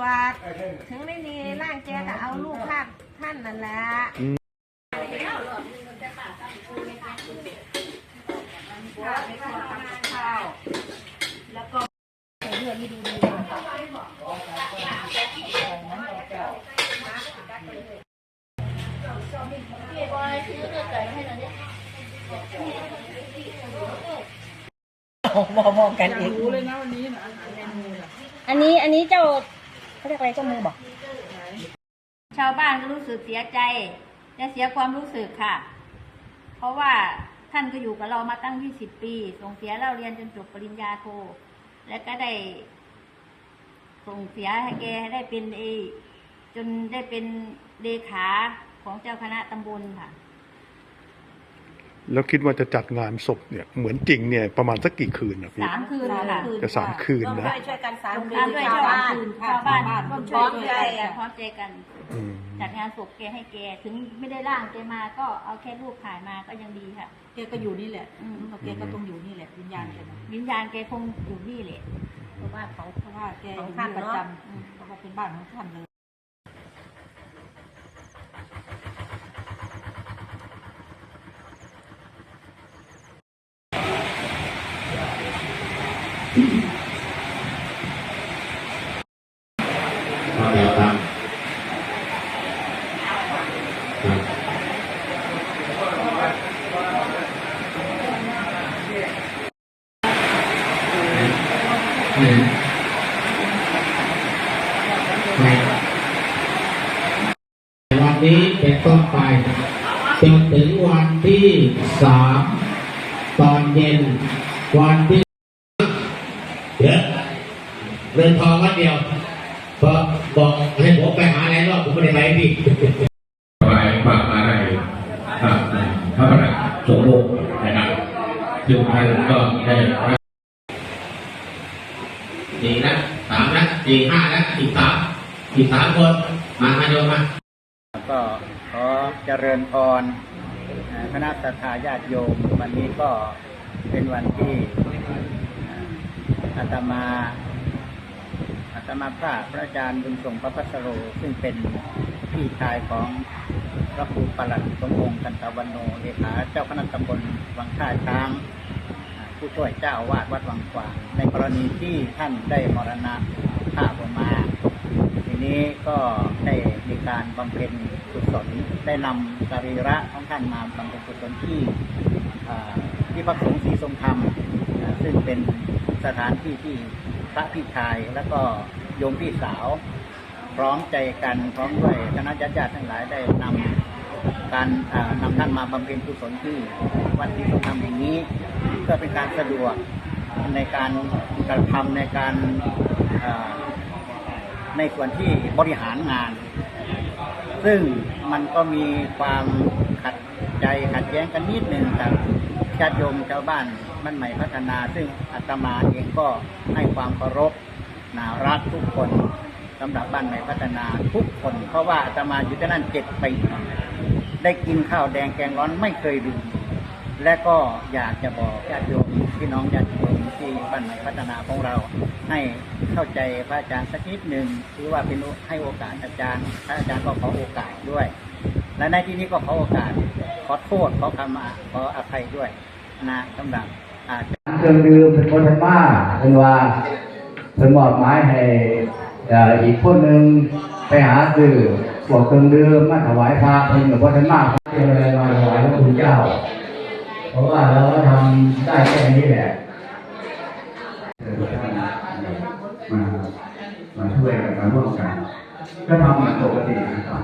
จะทำพิธีสวด ถึงไม่มีร่างแกก็เอารูปภาพท่านนั่นแหละมองมองกันเองรู้เลยนะวันนี้นะเมนูน่ะอันนี้อันนี้เจ้า เขาเรียกอะไรเจ้ามือบอกชาวบ้านก็รู้สึกเสียใจ และเสียความรู้สึกค่ะ เพราะว่าท่านก็อยู่กับเรามาตั้ง 20 ปี ส่งเสียเราเรียนจนจบปริญญาโท และก็ได้ ส่งเสียให้แกได้เป็นเอจนได้เป็นเลขาของเจ้าคณะตำบลค่ะ แล้วคิดว่าจะจัดงานศพเนี่ยเหมือนจริงเนี่ยประมาณสักกี่คืนนะพี่ สามคืนค่ะจะสามคืนร่วมนะด้วยช่วยกันสามคืตามนด้วยชาวชาวบ้าบ้านนชาวบ้านร่วมพร้อมช่วยใจกันกัน พร้อมใจกัน อืมจัดงานศพแกให้แกถึงไม่ได้ร่างแกมาก็เอาแค่รูปถ่ายมาก็ยังดีค่ะ แกก็อยู่นี่แหละอืม แกก็ต้องอยู่นี่แหละวิญญาณแกนะวิญญาณแกคงอยู่นี่แหละเพราะว่าเขา เพราะว่าแกอยู่นี่ประจำอืมเพราะว่าเป็นบ้านของท่านเลย ก็เดี๋ยวตามครับอืมวันนี้เป็นต้นไปจนถึงวันที่สามตอนเย็นวันที่เดี๋ยว เรือนทองวัดเดียวพราะบอกให้ผมไปหาอะไรรอบผมไม่ได้ไปพี่ไปฝากมาได้ครับพระประสงฆ์โลกนะครับซึ่งท่านก็ได้สี่นะสามนะสี่ห้านะอีกสามอีกสามคนมามาโยมมาก็ขอเจริญพรคณะสัตยาญาติโยม วันนี้ก็เป็นวันที่อาตมา ตมาพระพระอาจารย์บุญส่งพระพัสโร ซึ่งเป็นพี่ชายของพระครูประหลัดสมพงษ์กันตวันโนเลขาเจ้าคณะตำบลวังท่าช้าง ผู้ช่วยเจ้าวาดวัดวังกวางในกรณีที่ท่านได้มรณะภาพออกมา ทีนี้ก็ได้มีการบำเพ็ญกุศลได้นำสรีระของท่านมาบำเพ็ญกุศลที่ที่พระสงฆ์ศรีทรงธรรม ซึ่งเป็นสถานที่ที่ พระพี่ชายแล้วก็โยมพี่สาว พร้อมใจกันพร้อมด้วยคณะญาติญาติทั้งหลายได้นำการนำท่านมาบำเพ็ญกุศลที่วัดศรีทรงธรรมแห่งนี้เพื่อเป็นการสะดวกในการกระทำในการในส่วนที่บริหารงาน ซึ่งมันก็มีความขัดใจขัดแย้งกันนิดหนึ่งกับญาติโยมชาวบ้าน บ้านใหม่พัฒนา ซึ่งอาตมาเองก็ให้ความเคารพนารักทุกคนสำหรับบ้านใหม่พัฒนาทุกคน เพราะว่าอาตมาอยู่ที่นั่นเจ็ดปีได้กินข้าวแดงแกงร้อนไม่เคยลืมและก็อยากจะบอกญาติโยมพี่น้องญาติโยมที่บ้านใหม่พัฒนาของเรา ให้เข้าใจพระอาจารย์สักนิดหนึ่งหรือว่าเป็นให้โอกาสอาจารย์พระอาจารย์ก็ขอโอกาสด้วย และในที่นี้ก็ขอโอกาสขอโทษขอคำขออภัยด้วยนะสำหรับ เครื่องดื่มเป็นคนธรรมาเป็นว่าเป็นมอบหมายให้เอ่ออีกคนหนึ่งไปหาซื้อพวกเครื่องดื่มมาถวายพระเป็นกับคนธรรมาเป็นอะไรมาถวายพระคุณเจ้า เพราะว่าเราก็ทำได้แค่นี้แหละเออท่านมามาช่วยกันมาร่วมกัน ก็ทำเหมือนปกตินะครับ